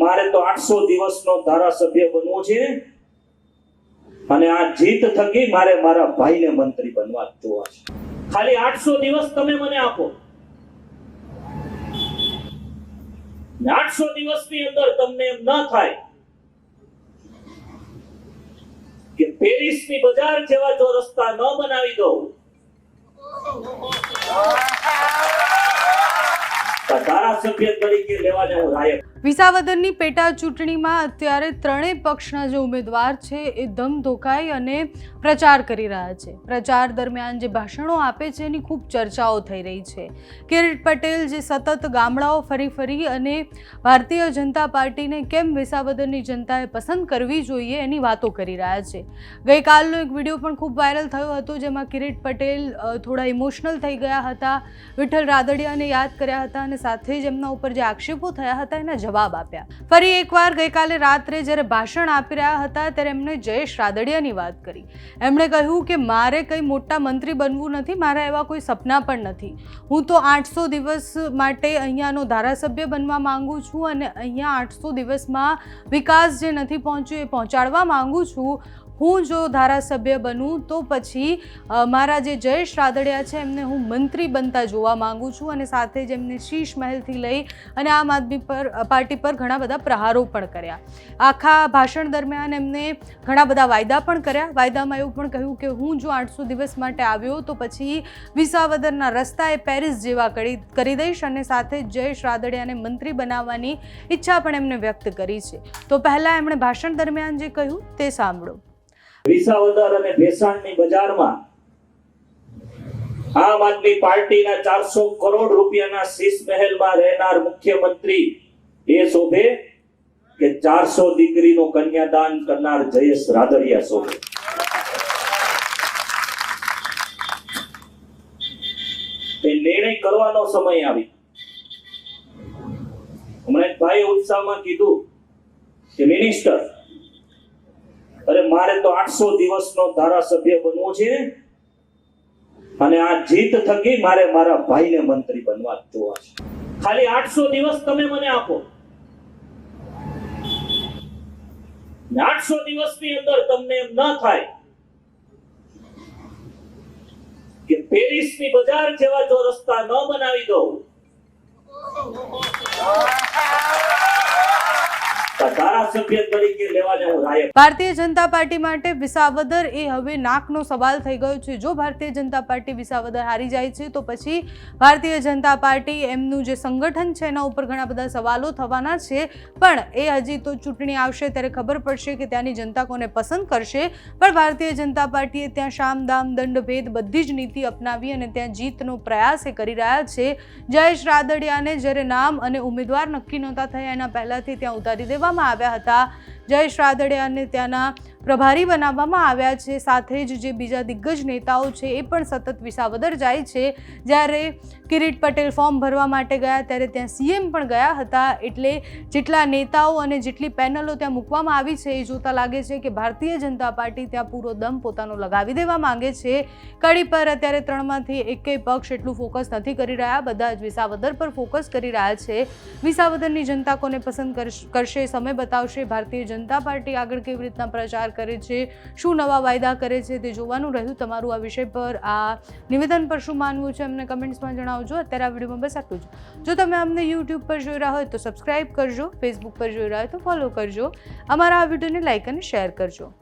મારે તો આઠસો દિવસનો ધારાસભ્ય બનવું છે. અને આ જીત થકી મારે મારા ભાઈને મંત્રી બનવા જોવા છે. ખાલી આઠસો દિવસ તમે મને આપો. આઠસો દિવસની અંદર તમને એમ ન થાય કે પેરિસની બજાર જેવા જો રસ્તા ન બનાવી દઉં. ધારાસભ્ય તરીકે લેવાને હું લાયક વિસાવદરની પેટા ચૂંટણીમાં અત્યારે ત્રણેય પક્ષના જે ઉમેદવાર છે એ ધમ ધોકાઈ અને પ્રચાર કરી રહ્યા છે. પ્રચાર દરમિયાન જે ભાષણો આપે છે એની ખૂબ ચર્ચાઓ થઈ રહી છે. કિરીટ પટેલ જે સતત ગામડાઓ ફરી ફરી અને ભારતીય જનતા પાર્ટીને કેમ વિસાવદરની જનતાએ પસંદ કરવી જોઈએ એની વાતો કરી રહ્યા છે. ગઈકાલનો એક વીડિયો પણ ખૂબ વાયરલ થયો હતો જેમાં કિરીટ પટેલ થોડા ઇમોશનલ થઈ ગયા હતા, વિઠ્ઠલ રાદડિયાને યાદ કર્યા હતા અને સાથે જ એમના ઉપર જે આક્ષેપો થયા હતા એના જવાબ આપ્યા. ફરી એકવાર ગઈકાલે રાત્રે જ્યારે ભાષણ આપી રહ્યા હતા, ત્યારે એમણે જયેશ રાદડિયાની વાત કરી. એમણે કહ્યું કે, મારે કંઈ મોટા મંત્રી બનવું નથી, મારા એવા કોઈ સપના પણ નથી. હું તો આઠસો દિવસ માટે અહીંયાનો ધારાસભ્ય બનવા માંગુ છું અને અહીંયા આઠસો દિવસમાં વિકાસ જે નથી પહોંચ્યો એ પહોંચાડવા માંગુ છું. હું જો ધારાસભ્ય બનું તો પછી મારા જે જયેશ રાદડિયા છે એમને હું મંત્રી બનતા જોવા માંગુ છું અને સાથે જ એમને શીશ મહેલથી લઈ અને આમ આદમી પર પાર્ટી પર ઘણા બધા પ્રહારો પણ કર્યા. આખા ભાષણ દરમિયાન એમને ઘણા બધા વાયદા પણ કર્યા. વાયદામાં એવું પણ કહ્યું કે હું જો આઠસો દિવસ માટે આવ્યો તો પછી વિસાવદરના રસ્તા એ પેરિસ જેવા કરી કરી દઈશ અને સાથે જયેશ રાદડિયાને મંત્રી બનાવવાની ઈચ્છા પણ એમને વ્યક્ત કરી છે. તો પહેલાં એમણે ભાષણ દરમિયાન જે કહ્યું તે સાંભળો. વિસાવદર અને ભેસાણની બજારમાં આમ આદમી પાર્ટીના ચારસો કરોડ રૂપિયાના શીશ મહેલમાં રહેનાર મુખ્યમંત્રી એ શોભે કે ચારસો દીકરીનું કન્યાદાન કરનાર જયેશ રાદડિયા શોભે. નિર્ણય કરવાનો સમય આવી. હમણાં ભાઈ ઉત્સાહમાં કીધું કે મિનિસ્ટર અરે મારે તો આઠસો દિવસનો ધારાસભ્ય બનવું છે. અને આ જીત થકી મારે મારા ભાઈને મંત્રી બનવા જોવા છે. ખાલી આઠસો દિવસ તમે મને આપો. આઠસો દિવસની અંદર તમને એમ ન થાય કે પેરિસની બજાર જેવા જો રસ્તા ન બનાવી દઉં ભારતીય જનતા પાર્ટી માટે વિસાવદર એ હવે નાકનો સવાલ થઈ ગયો છે. જો ભારતીય જનતા પાર્ટી વિસાવદર હારી જાય છે, તો પછી ભારતીય જનતા પાર્ટી એમનું જે સંગઠન છે, એના ઉપર ઘણા બધા સવાલો થવાના છે. પણ એ હજી તો ચૂંટણી આવશે ત્યારે ખબર પડશે કે ત્યાંની જનતા કોને પસંદ કરશે. પણ ભારતીય જનતા પાર્ટીએ ત્યાં શામ, દામ, દંડ, ભેદ બધી જ નીતિ અપનાવી અને ત્યાં જીતનો પ્રયાસ એ કરી રહ્યા છે. જયેશ રાદડિયાને જ્યારે નામ અને ઉમેદવાર નક્કી નહોતા થયા, એના પહેલાંથી ત્યાં ઉતારી દેવામાં આવ્યા હતા. હતા. જયેશ રાદડિયાને ત્યાંના પ્રભારી બનાવવામાં આવ્યા છે. સાથે જ જે બીજા દિગ્ગજ નેતાઓ છે એ પણ સતત વિસાવદર જાય છે. જ્યારે કિરીટ પટેલ ફોર્મ ભરવા માટે ગયા ત્યારે ત્યાં સીએમ પણ ગયા હતા. એટલે જેટલા નેતાઓ અને જેટલી પેનલો ત્યાં મૂકવામાં આવી છે, એ જોતા લાગે છે કે ભારતીય જનતા પાર્ટી ત્યાં પૂરો દમ પોતાનો લગાવી દેવા માંગે છે. કડી પર અત્યારે ત્રણમાંથી એકેય પક્ષ એટલું ફોકસ નથી કરી રહ્યા. બધા જ વિસાવદર પર ફોકસ કરી રહ્યા છે. વિસાવદરની જનતા કોને પસંદ કરશ- સમય બતાવશે. ભારતીય જનતા પાર્ટી આગળ કેવી રીતના પ્રચાર કરે છે? શું નવા વાયદા કરે છે તે જોવાનું રહ્યું. તમારું આ વિષય પર આ નિવેદન પર શું માનવું છે અમને કમેન્ટ્સમાં જણાવજો. અત્યારે આ વિડીયોમાં બસ આટલું જ. જો તમે અમને યુટ્યુબ પર જોઈ રહ્યા હોય તો સબસ્ક્રાઈબ કરજો ફેસબુક પર જોઈ રહ્યા હોય તો ફોલો કરજો. અમારા આ વિડીયોને લાઇક અને શેર કરજો.